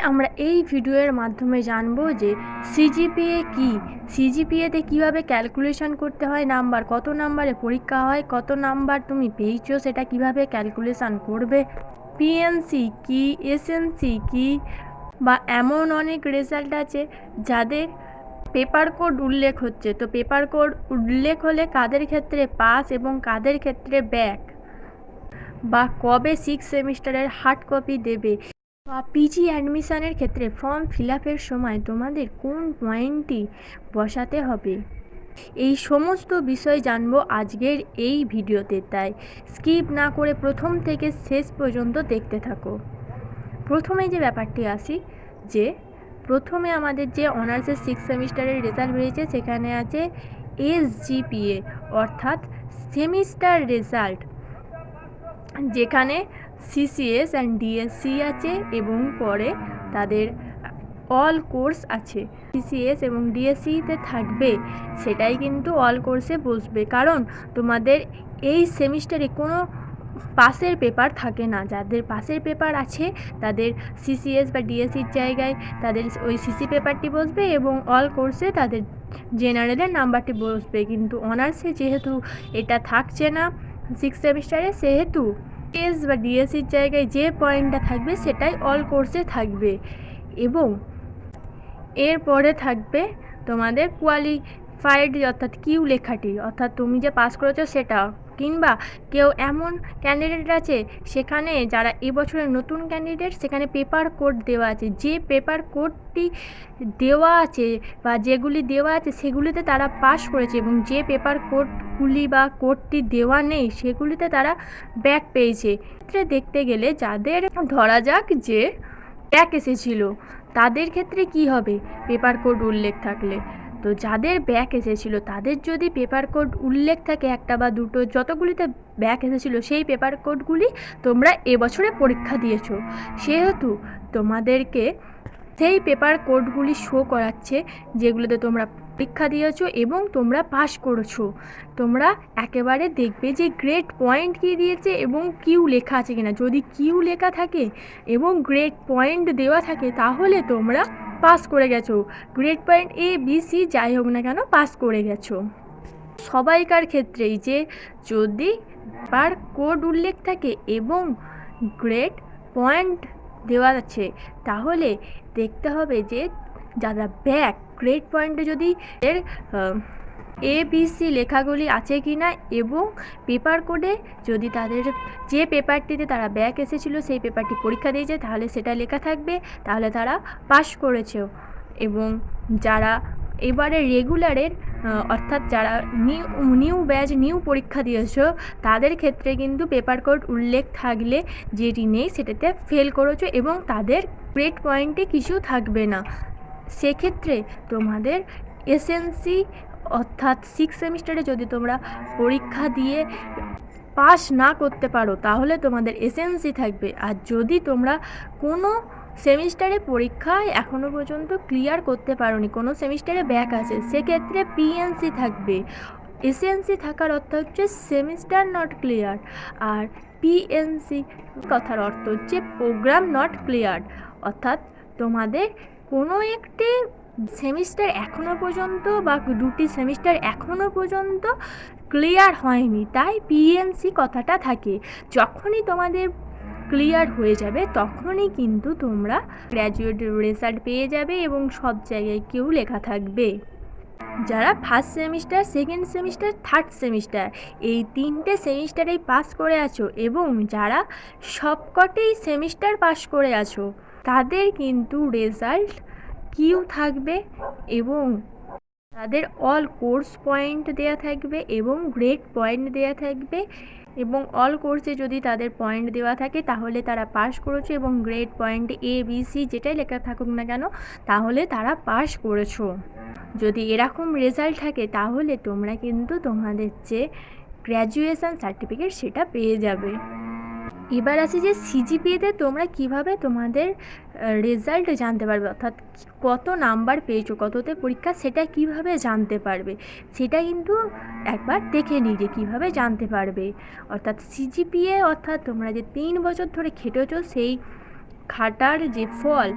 আমরা এই ভিডিওর মাধ্যমে জানব যে সিজিপিএ কি? সিজিপিএতে কীভাবে ক্যালকুলেশন করতে হয় নাম্বার? কত নাম্বারে পরীক্ষা হয়? কত নাম্বার তুমি পেয়েছ? সেটা কীভাবে ক্যালকুলেশন করবে? পিএনসি কি? এসএনসি কি? বা এমন অনেক রেজাল্ট আছে যাদের পেপার কোড উল্লেখ হচ্ছে। তো পেপার কোড উল্লেখ হলে কাদের ক্ষেত্রে পাস এবং কাদের ক্ষেত্রে ব্যাক বা কবে সিক্স সেমিস্টারের হার্ড কপি দেবে? বা পিজি অ্যাডমিশানের ক্ষেত্রে ফর্ম ফিল আপের সময় তোমাদের কোন পয়েন্টটি বসাতে হবে? এই সমস্ত বিষয় জানব আজকের এই ভিডিওতে, তাই স্কিপ না করে প্রথম থেকে শেষ পর্যন্ত দেখতে থাকো। প্রথমে যে ব্যাপারটি আসি, যে প্রথমে আমাদের যে অনার্সের সিক্স সেমিস্টারের রেজাল্ট বেরিয়েছে, সেখানে আছে এসজিপিএ অর্থাৎ সেমিস্টার রেজাল্ট যেখানে সিসিএস অ্যান্ড ডিএসসি আছে এবং পরে তাদের অল কোর্স আছে। সিসিএস এবং ডিএসসিতে থাকবে, সেটাই কিন্তু অল কোর্সে বসবে। কারণ তোমাদের এই সেমিস্টারে কোনো পাসের পেপার থাকে না। যাদের পাসের পেপার আছে, তাদের সিসিএস বা ডিএসসির জায়গায় তাদের ওই সিসি পেপারটি বসবে এবং অল কোর্সে তাদের জেনারেলের নাম্বারটি বসবে। কিন্তু অনার্সে যেহেতু এটা থাকছে না সিক্স সেমিস্টারে সেহেতু এস বা ডিএসির জায়গায় যে পয়েন্টটা থাকবে সেটাই অল কোর্সে থাকবে। এবং এরপরে থাকবে তোমাদের কোয়ালিফাইড অর্থাৎ কিউ লেখাটি। অর্থাৎ তুমি যে পাস করেছ সেটা। কিংবা কেউ এমন ক্যান্ডিডেট আছে সেখানে যারা এবছরের নতুন ক্যান্ডিডেট সেখানে পেপার কোড দেওয়া আছে। যে পেপার কোডটি দেওয়া আছে বা যেগুলি দেওয়া আছে, সেগুলিতে তারা পাস করেছে এবং যে পেপার কোডগুলি বা কোডটি দেওয়া নেই, সেগুলিতে তারা ব্যাক পেয়েছে। ক্ষেত্রে দেখতে গেলে যাদের ধরা যাক যে ব্যাক এসেছিল, তাদের ক্ষেত্রে কি হবে? পেপার কোড উল্লেখ থাকলে। তো যাদের ব্যাক এসেছিল, তাদের যদি পেপার কোড উল্লেখ থাকে একটা বা দুটো, যতগুলিতে ব্যাক এসেছিল সেই পেপার কোডগুলি তোমরা এবছরে পরীক্ষা দিয়েছ। সেহেতু তোমাদেরকে সেই পেপার কোডগুলি শো করাচ্ছে, যেগুলোতে তোমরা পরীক্ষা দিয়েছ এবং তোমরা পাস করেছ। তোমরা একেবারে দেখবে যে গ্রেড পয়েন্ট কী দিয়েছে এবং কিউ লেখা আছে কিনা। যদি কিউ লেখা থাকে এবং গ্রেড পয়েন্ট দেওয়া থাকে, তাহলে তোমরা পাস করে গেছো। Grade point A B C যাই হোক না কেন পাস করে গেছো। সবাইকার ক্ষেত্রেই যে যদি বার কোড উল্লেখ থাকে এবং গ্রেড পয়েন্ট দেওয়া আছে, তাহলে দেখতে হবে যে যারা ব্যাক গ্রেড পয়েন্টে যদি এর এ বি সি লেখাগুলি আছে কি না এবং পেপার কোডে যদি তাদের যে পেপারটিতে তারা ব্যাক এসেছিল, সেই পেপারটি পরীক্ষা দিয়েছে, তাহলে সেটা লেখা থাকবে, তাহলে তারা পাস করেছেও এবং যারা এবারে রেগুলারের অর্থাৎ যারা নিউ নিউ ব্যাচ নিউ পরীক্ষা দিয়েছ, তাদের ক্ষেত্রে কিন্তু পেপার কোড উল্লেখ থাকলে যেটি নেই, সেটাতে ফেল করেছ এবং তাদের গ্রেড পয়েন্টে কিছু থাকবে না। সেক্ষেত্রে তোমাদের এসএনসি অর্থাৎ সিক্স সেমিস্টারে যদি তোমরা পরীক্ষা দিয়ে পাস না করতে পারো, তাহলে তোমাদের এসএনসি থাকবে। আর যদি তোমরা কোনো সেমিস্টারে পরীক্ষায় এখনও পর্যন্ত ক্লিয়ার করতে পারোনি, কোনো সেমিস্টারে ব্যাক আছে, সেক্ষেত্রে পিএনসি থাকবে। এসএনসি থাকার অর্থ হচ্ছে সেমিস্টার নট ক্লিয়ার আর পিএনসি কথার অর্থ হচ্ছে প্রোগ্রাম নট ক্লিয়ার অর্থাৎ তোমাদের কোনো একটি সেমিস্টার এখনও পর্যন্ত বা দুটি সেমিস্টার এখনও পর্যন্ত ক্লিয়ার হয়নি। তাই পিএনসি কথাটা থাকে, যখনই তোমাদের ক্লিয়ার হয়ে যাবে তখনই কিন্তু তোমরা গ্র্যাজুয়েট রেজাল্ট পেয়ে যাবে এবং সব জায়গায় কেউ লেখা থাকবে। যারা first semester second semester third semester এই তিনটে সেমিস্টারেই পাস করে আছো এবং যারা সবকটেই সেমিস্টার পাস করে আছো, তাদের কিন্তু রেজাল্ট কিউ থাকবে এবং তাদের অল কোর্স পয়েন্ট দেয়া থাকবে এবং গ্রেড পয়েন্ট দেয়া থাকবে এবং অল কোর্সে যদি তাদের পয়েন্ট দেওয়া থাকে তাহলে তারা পাস করেছ এবং grade point A B C যেটাই লেখা থাকুক না কেন তাহলে তারা পাস করেছ। যদি এরকম রেজাল্ট থাকে তাহলে তোমরা কিন্তু তোমাদের যে গ্র্যাজুয়েশান সার্টিফিকেট সেটা পেয়ে যাবে। এবার আসি যে সিজিপিএতে তোমরা কীভাবে তোমাদের রেজাল্ট জানতে পারবে, অর্থাৎ কত নাম্বার পেয়েছ, কততে পরীক্ষা, সেটা কীভাবে জানতে পারবে, সেটা কিন্তু একবার দেখে নিই যে কীভাবে জানতে পারবে। অর্থাৎ সিজিপিএ অর্থাৎ তোমরা যে তিন বছর ধরে খেটেছো, সেই খাটার যে ফল,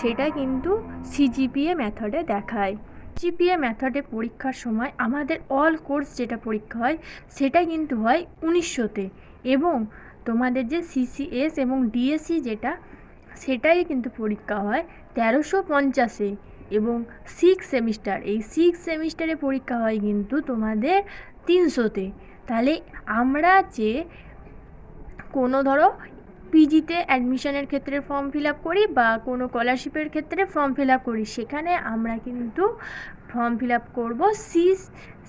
সেটা কিন্তু সিজিপিএ মেথডে দেখায়। সিজিপিএ মেথডে পরীক্ষার সময় আমাদের অল কোর্স যেটা পরীক্ষা হয়, সেটা কিন্তু হয় উনিশশোতে। এবং তোমাদের যে সিসিএস এবং ডিএসসি যেটা সেটাই কিন্তু পরীক্ষা হয় তেরোশো পঞ্চাশে এবং সিক্স সেমিস্টার এই সিক্স সেমিস্টারে পরীক্ষা হয় কিন্তু তোমাদের তিনশোতে। তাহলে আমরা যে কোনো ধরো পিজিতে অ্যাডমিশনের ক্ষেত্রে ফর্ম ফিল আপ করি বা কোনো স্কলারশিপের ক্ষেত্রে ফর্ম ফিল আপ করি, সেখানে আমরা কিন্তু ফর্ম ফিল আপ করব সি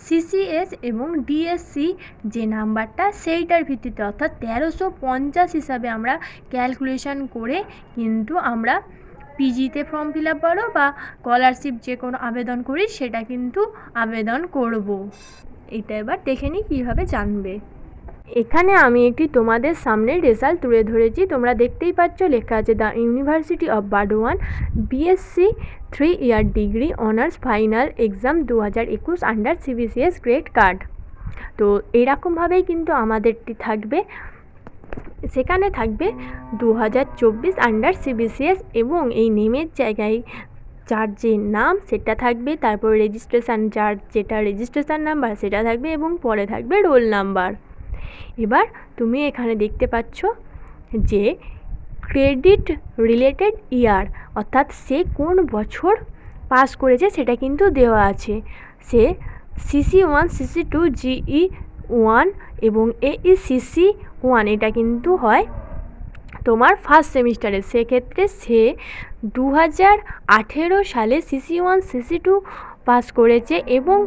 সিসিএস এবং ডিএসসি যে নাম্বারটা সেইটার ভিত্তিতে, অর্থাৎ তেরোশো পঞ্চাশ হিসাবে আমরা ক্যালকুলেশন করে কিন্তু আমরা পিজিতে ফর্ম ফিল আপ করো বা স্কলারশিপ যে কোনো আবেদন করি, সেটা কিন্তু আবেদন করব। এটা এবার দেখে নিই কীভাবে জানবে। এখানে আমি একটি তোমাদের সামনে রেজাল্ট তুলে ধরেছি। তোমরা দেখতেই পাচ্ছ লেখা আছে the university of Burdwan BSc three year degree honours final exam দু হাজার একুশ আন্ডার সিবিসিএস গ্রেড কার্ড তো এরকমভাবেই কিন্তু আমাদেরটি থাকবে। সেখানে থাকবে দু হাজার চব্বিশ আন্ডার সিবিসিএস এবং এই নেমের জায়গায় যার যে নাম সেটা থাকবে, তারপর রেজিস্ট্রেশন যার যেটা রেজিস্ট্রেশন নাম্বার সেটা থাকবে এবং পরে থাকবে রোল নাম্বার এবার তুমি এখানে দেখতে পাচ্ছ যে ক্রেডিট রিলেটেড ইয়ার, অর্থাৎ সে কোন বছর পাস করেছে সেটা কিন্তু দেওয়া আছে। সে CC one CC two GE one এবং এই সিসি ওয়ান এটা কিন্তু হয় তোমার ফার্স্ট সেমিস্টারে সেক্ষেত্রে সে দু হাজার আঠেরো সালে CC one CC two pass করেছে এবং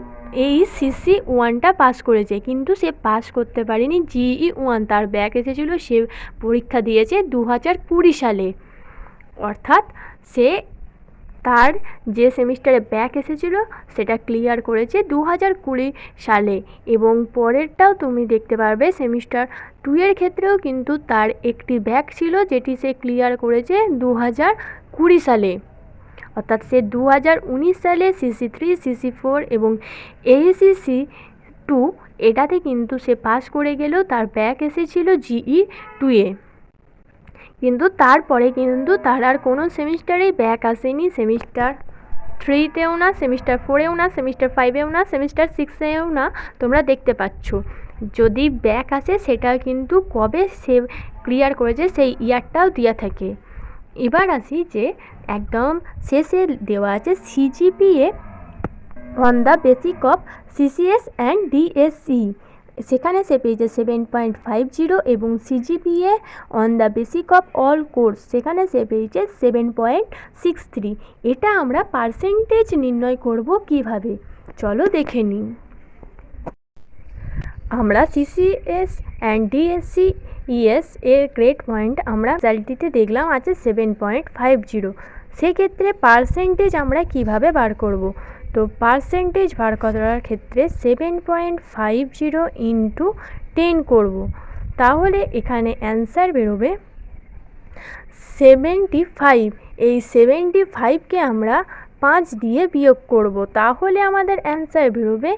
এই সিসি ওয়ানটা পাস করেছে, কিন্তু সে পাস করতে পারেনি। জিই ওয়ান তার ব্যাক এসেছিল, সে পরীক্ষা দিয়েছে দু হাজার কুড়ি সালে। অর্থাৎ সে তার যে সেমিস্টারে ব্যাক এসেছিল, সেটা ক্লিয়ার করেছে দু হাজার কুড়ি সালে। এবং পরেরটাও তুমি দেখতে পারবে সেমিস্টার টু এর ক্ষেত্রেও কিন্তু তার একটি ব্যাক ছিল, যেটি সে ক্লিয়ার করেছে দু হাজার কুড়ি সালে। অর্থাৎ সে দু হাজার উনিশ সালে সিসি থ্রি সিসি ফোর এবং এইসিসি টু এটাতে কিন্তু সে পাস করে গেল, তার ব্যাক এসেছিল জিই টুয়ে কিন্তু তারপরে কিন্তু তার আর কোনো সেমিস্টারেই ব্যাক আসেনি সেমিস্টার থ্রিতেও না সেমিস্টার ফোরেও না সেমিস্টার ফাইভেও না সেমিস্টার সিক্সেও না, তোমরা দেখতে পাচ্ছ। যদি ব্যাক আসে, সেটা কিন্তু কবে সে ক্লিয়ার করেছে, সেই ইয়ারটাও দেওয়া থাকে। এবার আসি যে একদম শেষে দেওয়া আছে CGPA on the basic of CCS and DSC সেখানে সে পেয়েছে সেভেন পয়েন্ট ফাইভ জিরো এবং CGPA on the basic of all course সেখানে সে পেয়েছে সেভেন পয়েন্ট সিক্স থ্রি এটা আমরা পার্সেন্টেজ নির্ণয় করব কীভাবে? চলো দেখে নিই। আমরা সিসিএস অ্যান্ড ডিএসসি ইএস এর গ্রেড পয়েন্ট আমরা রেজাল্টটিতে দেখলাম আছে সেভেন পয়েন্ট ফাইভ জিরো সেক্ষেত্রে পার্সেন্টেজ আমরা কীভাবে বার করব? তো পার্সেন্টেজ বার করার ক্ষেত্রে seven point five zero into ten করব। তাহলে এখানে অ্যান্সার বেরোবে সেভেন্টি ফাইভ এই সেভেন্টি ফাইভকে আমরা পাঁচ দিয়ে বিয়োগ করব। তাহলে আমাদের অ্যান্সার বেরোবে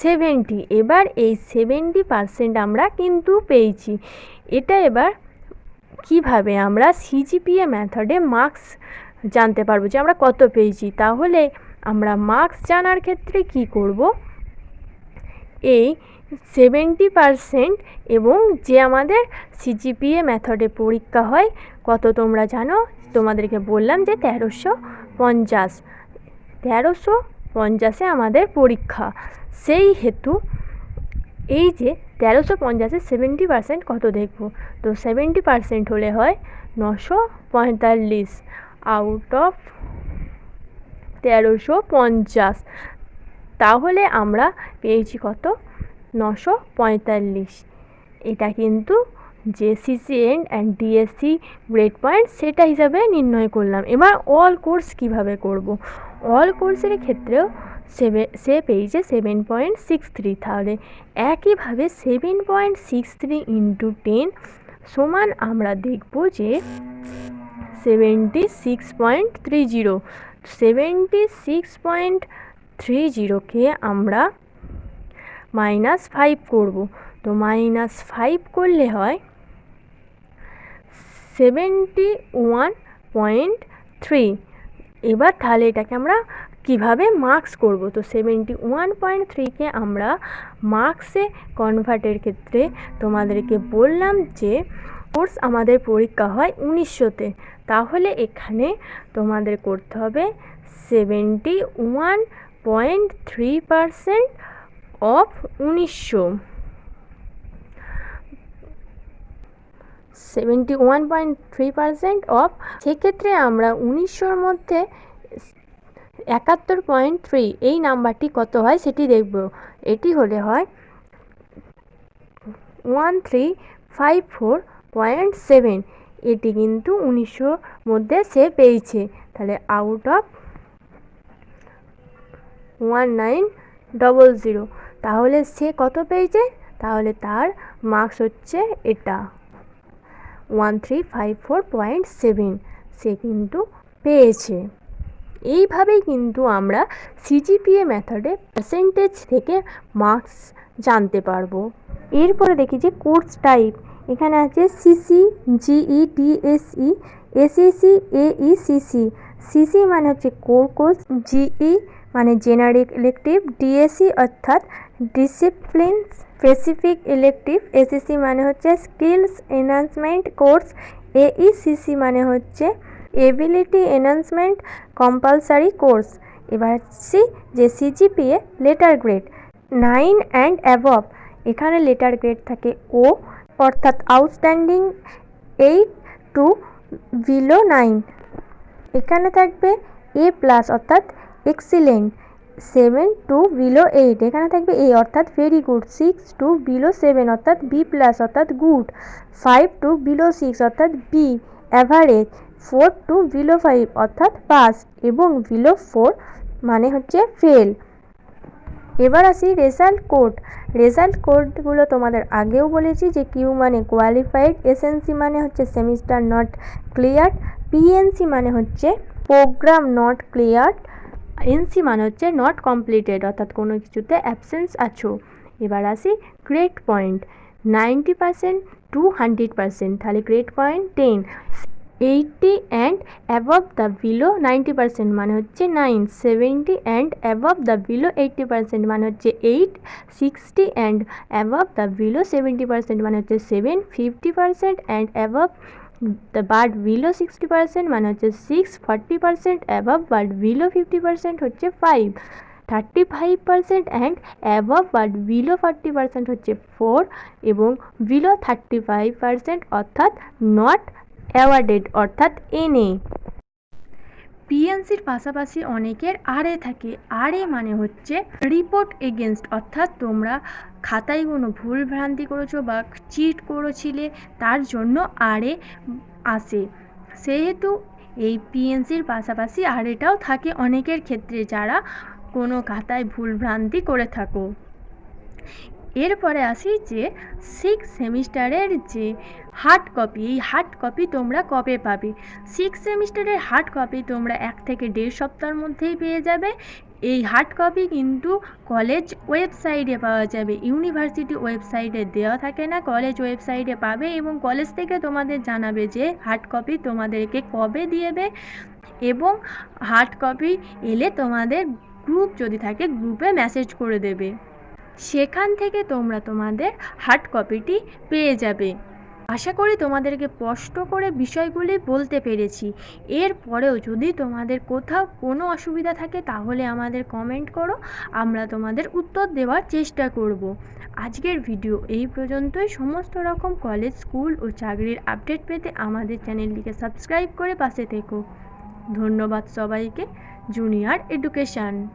সেভেন্টি। এবার এই সেভেন্টি পারসেন্ট আমরা কিন্তু পেয়েছি। এটা এবার কীভাবে আমরা সিজিপিএ মেথডে মার্কস জানতে পারব যে আমরা কত পেয়েছি? তাহলে আমরা মার্কস জানার ক্ষেত্রে কি করব? এই সেভেন্টি পারসেন্ট এবং যে আমাদের সিজিপিএ মেথডে পরীক্ষা হয়, কত তোমরা জানো? তোমাদেরকে বললাম যে তেরোশো পঞ্চাশ। তেরোশো পঞ্চাশে আমাদের পরীক্ষা। সেই হেতু এই যে তেরোশো পঞ্চাশে সেভেন্টি পার্সেন্ট কত দেখব? তো সেভেন্টি পার্সেন্ট হলে হয় নশো পঁয়তাল্লিশ আউট অফ তেরোশো পঞ্চাশ। তাহলে আমরা পেয়েছি কত? নশো পঁয়তাল্লিশ। এটা কিন্তু যে CCN and DSC grade point সেটা হিসাবে নির্ণয় করলাম। এবার অল কোর্স কীভাবে করব? অল কোর্সের ক্ষেত্রেও সেভে, সে পেয়েছে সেভেন পয়েন্ট সিক্স থ্রি তাহলে একইভাবে seven point six three into ten সমান আমরা দেখব যে seventy six point three zero seventy six point three জিরোকে আমরা মাইনাস ফাইভ করব। তো মাইনাস ফাইভ করলে হয় সেভেন্টি ওয়ান পয়েন্ট থ্রি এবার তাহলে এটাকে আমরা কীভাবে মার্কস করব? তো সেভেন্টি ওয়ান পয়েন্ট থ্রিকে আমরা মার্কসে কনভার্টের ক্ষেত্রে তোমাদেরকে বললাম যে কোর্স আমাদের পরীক্ষা হয় উনিশশোতে তাহলে এখানে তোমাদের করতে হবে seventy one point three percent of উনিশশো। Seventy one point three percent of সেক্ষেত্রে আমরা উনিশশোর মধ্যে একাত্তর পয়েন্ট থ্রি, এই নাম্বারটি কত হয় সেটি দেখব। এটি হলে হয় one three five four point seven. এটি কিন্তু উনিশশোর মধ্যে সে পেয়েছে। তাহলে out of one nine double zero. তাহলে সে কত পেয়েছে? তাহলে তার মার্কস হচ্ছে এটা। One three five four point seven. সে কিন্তু পেয়েছে। এইভাবেই কিন্তু আমরা সিজিপিএ মেথডে পার্সেন্টেজ থেকে মার্কস জানতে পারব। এরপরে দেখি যে কোর্স টাইপ এখানে আছে সিসি জিই টিএসই এসএসসি এই সিসি সিসি মানে হচ্ছে কোর কোর্স জিই মানে জেনারিক ইলেকটিভ ডিএসসি অর্থাৎ ডিসিপ্লিন স্পেসিফিক ইলেকটিভ এসএসসি মানে হচ্ছে স্কিলস এনহান্সমেন্ট কোর্স এইসিসি মানে হচ্ছে এবিলিটি এনহান্সমেন্ট কম্পালসারি কোর্স। এবার আসছি যে CGPA letter grade, nine and above এখানে লেটার গ্রেড থাকে ও, অর্থাৎ outstanding eight to below nine. এখানে থাকবে এ প্লাস, অর্থাৎ excellent, seven to below eight. এখানে থাকবে এ, অর্থাৎ very good, six to below seven, অর্থাৎ বি প্লাস, অর্থাৎ good. Five to below six, অর্থাৎ B average. Four to below five অর্থাৎ পাস এবং বিলো ফোর মানে হচ্ছে ফেল এবার আসি রেজাল্ট কোড রেজাল্ট কোডগুলো তোমাদের আগেও বলেছি যে কিউ মানে কোয়ালিফাইড এসএনসি মানে হচ্ছে সেমিস্টার নট ক্লিয়ার পিএনসি মানে হচ্ছে প্রোগ্রাম নট ক্লিয়ার এনসি মানে হচ্ছে নট কমপ্লিটেড অর্থাৎ কোনো কিছুতে অ্যাবসেন্স আছো। এবার আসি grade point ninety percent to hundred percent তাহলে grade point ten eighty and above the below ninety percent মানে হচ্ছে nine seventy and above the below eighty percent মানে হচ্ছে eight sixty and above the below seventy percent মানে হচ্ছে seven fifty percent and above the but below sixty percent মানে হচ্ছে six forty percent above but below fifty percent হচ্ছে five thirty five percent and above but below forty percent হচ্ছে four এবং below thirty five percent অর্থাৎ not awarded, অর্থাৎ N NA পিএনসির পাশাপাশি অনেকের আরএ থাকে। আর এ মানে হচ্ছে রিপোর্ট এগেনস্ট অর্থাৎ তোমরা খাতায় কোনো ভুল ভ্রান্তি করেছ বা চিট করেছিলে, তার জন্য আর এ আসে। সেহেতু এই পিএনসির পাশাপাশি আর এটাও থাকে অনেকের ক্ষেত্রে যারা কোনো খাতায় ভুল ভ্রান্তি করে থাকো। এরপরে আসি যে সিক্স সেমিস্টারের যে হার্ড কপি এই হার্ড কপি তোমরা কবে পাবে? সিক্স সেমিস্টারের হার্ড কপি তোমরা এক থেকে দেড় সপ্তাহের মধ্যেই পেয়ে যাবে। এই হার্ড কপি কিন্তু কলেজ ওয়েবসাইটে পাওয়া যাবে। ইউনিভার্সিটি ওয়েবসাইটে দেওয়া থাকে না কলেজ ওয়েবসাইটে পাবে এবং কলেজ থেকে তোমাদের জানাবে যে হার্ড কপি তোমাদেরকে কবে দিয়েবে এবং হার্ড কপি এলে তোমাদের গ্রুপ যদি থাকে গ্রুপে মেসেজ করে দেবে। সেখান থেকে তোমরা তোমাদের হার্ড কপিটি পেয়ে যাবে। আশা করি তোমাদেরকে স্পষ্ট করে বিষয়গুলি বলতে পেরেছি। এরপরেও যদি তোমাদের কোথাও কোনো অসুবিধা থাকে, তাহলে আমাদের কমেন্ট করো, আমরা তোমাদের উত্তর দেওয়ার চেষ্টা করব। আজকের ভিডিও এই পর্যন্তই। সমস্ত রকম কলেজ স্কুল ও চাকরির আপডেট পেতে আমাদের চ্যানেলটিকে সাবস্ক্রাইব করে পাশে থেকো। ধন্যবাদ সবাইকে। Junior education